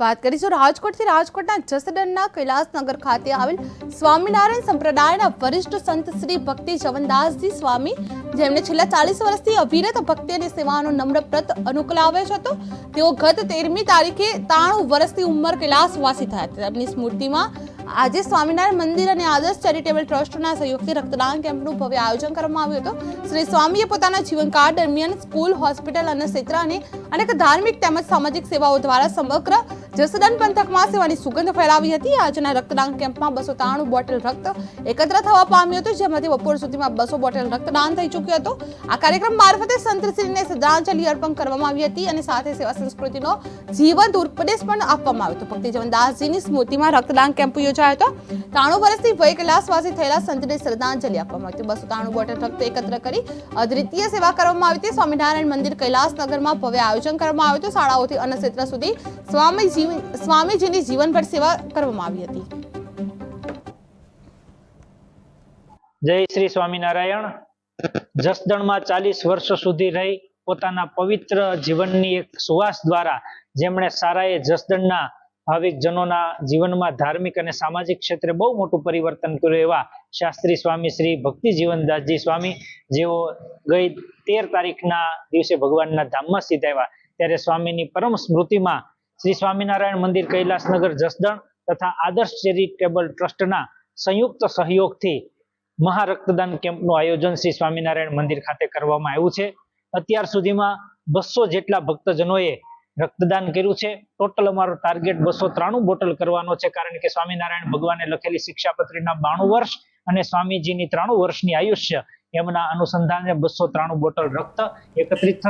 વાત કરીશું. રાજકોટથી રાજકોટના જસદણના કૈલાસનગર ખાતે આવેલ સ્વામિનારાયણ સંપ્રદાયના વરિષ્ઠ સંત શ્રી ભક્તિ જવનદાસજી સ્વામી, જેમણે છેલ્લા ચાલીસ વર્ષથી અવિરત ભક્તિ અને સેવાનો નમ્ર પ્રત અનુકલાવ્યો હતો તેઓ ગત તેરમી તારીખે ત્રાણું વર્ષની ઉંમર કૈલાસવાસી થયા. હતા તેમની સ્મૃતિમાં આજે સ્વામિનારાયણ મંદિર અને આદર્શ ચેરિટેબલ ટ્રસ્ટના સહયોગથી રક્તદાન કેમ્પનું ભવ્ય આયોજન કરવામાં આવ્યું હતું. શ્રી સ્વામીએ પોતાના જીવનકાળ દરમિયાન સ્કૂલ, હોસ્પિટલ અને ક્ષેત્ર અને અનેક ધાર્મિક તેમજ સામાજિક સેવાઓ દ્વારા સમગ્ર જસદન પંથકમાં સેવાની સુગંધ ફેલાવી હતી. આજના રક્તદાન કેમ્પમાં બસો ત્રાણું બોટલ રક્ત એકત્ર થવા પામ્યું હતું, જેમાંથી બપોર સુધીમાં બસો બોટલ રક્તદાન થઈ ચૂક્યું હતું. આ કાર્યક્રમ મારફતે સંતશ્રીને શ્રદ્ધાંજલિ અર્પણ કરવામાં આવી હતી અને સાથે સેવા સંસ્કૃતિનો જીવંત ઉપદેશ પણ આપવામાં આવ્યો હતો. ભક્તિ દાસજીની સ્મૃતિમાં રક્તદાન કેમ્પ યોજાયો હતો. ત્રાણું વર્ષથી વય કલાસવાસી થયેલા સંતને શ્રદ્ધાંજલિ આપવામાં આવી હતી. બસો ત્રાણું બોટલ રક્ત એકત્ર કરી અદ્વિતીય સેવા કરવામાં આવી હતી. સ્વામિનારાયણ મંદિર કૈલાસનગરમાં ભવ્ય આયોજન કરવામાં આવ્યું હતું શાળાઓથી અન્નક્ષેત્ર સુધી સ્વામી સ્વામીજીની જીવનભર સેવા કરવામાં આવી હતી. જય શ્રી સ્વામિનારાયણ. જસદણમાં ચાલીસ વર્ષ સુધી રહી પોતાના પવિત્ર જીવનની એક સુવાસ દ્વારા જેમણે સારાએ જસદણના ભાવિક જનોના જીવનમાં ધાર્મિક અને સામાજિક ક્ષેત્રે બહુ મોટું પરિવર્તન કર્યું એવા શાસ્ત્રી સ્વામી શ્રી ભક્તિ જીવનદાસજી સ્વામી, જેઓ ગઈ તેર તારીખના દિવસે ભગવાનના ધામમાં સ્થિત આવ્યા. ત્યારે સ્વામીની પરમ સ્મૃતિમાં શ્રી સ્વામિનારાયણ મંદિર કૈલાસનગર જસદણ તથા આદર્શ ચેરિટેબલ ટ્રસ્ટના સંયુક્ત સહયોગથી મહા રક્તદાન કેમ્પનું આયોજન શ્રી સ્વામિનારાયણ મંદિર ખાતે કરવામાં આવ્યું છે. અત્યાર સુધીમાં બસો જેટલા ભક્તજનોએ રક્તદાન કર્યું છે. ટોટલ અમારો ટાર્ગેટ બસો ત્રાણું બોટલ કરવાનો છે કારણ કે સ્વામિનારાયણ ભગવાને લખેલી શિક્ષાપત્રીના બાણું વર્ષ અને સ્વામીજીની ત્રાણું વર્ષની આયુષ્ય એમના અનુસંધાને બસો ત્રાણું બોટલ રક્ત એકત્રિત